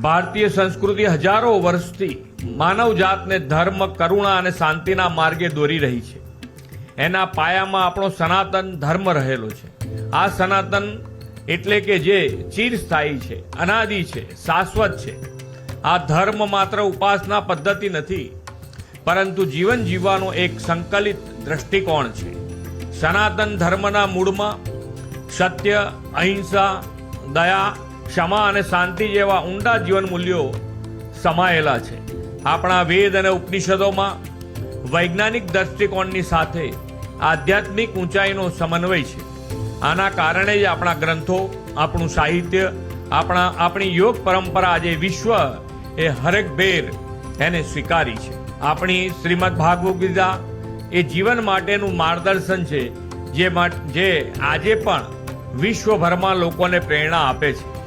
ભારતીય સંસ્કૃતિ હજારો વર્ષથી માનવ જાતને ધર્મ, કરુણા અને શાંતિના માર્ગે દોરી રહી છે. એના પાયામાં આપણો સનાતન ધર્મ રહેલો છે. આ સનાતન એટલે કે જે ચિરસ્થાયી છે, અનાદિ છે, શાશ્વત છે. આ ધર્મ માત્ર ઉપાસના પદ્ધતિ નથી, પરંતુ જીવન જીવવાનો એક સંકલિત દ્રષ્ટિકોણ છે. સનાતન ધર્મના મૂળમાં સત્ય, અહિંસા, દયા ક્ષમા અને શાંતિ જેવા ઊંડા જીવન મૂલ્યો સમાયેલા છે. આપણા વેદ અને ઉપનિષદોમાં વૈજ્ઞાનિક દ્રષ્ટિકોણની સાથે આધ્યાત્મિક ઊંચાઈનો સમન્વય છે. આના કારણે જ આપણા ગ્રંથો, આપણું સાહિત્ય, આપણા, આપણી યોગ પરંપરા આજે વિશ્વ એ હરેક ભેર એને સ્વીકારી છે. આપણી શ્રીમદ ભાગવત ગીતા એ જીવન માટેનું માર્ગદર્શન છે, જે જે આજે પણ વિશ્વભરમાં લોકોને પ્રેરણા આપે છે.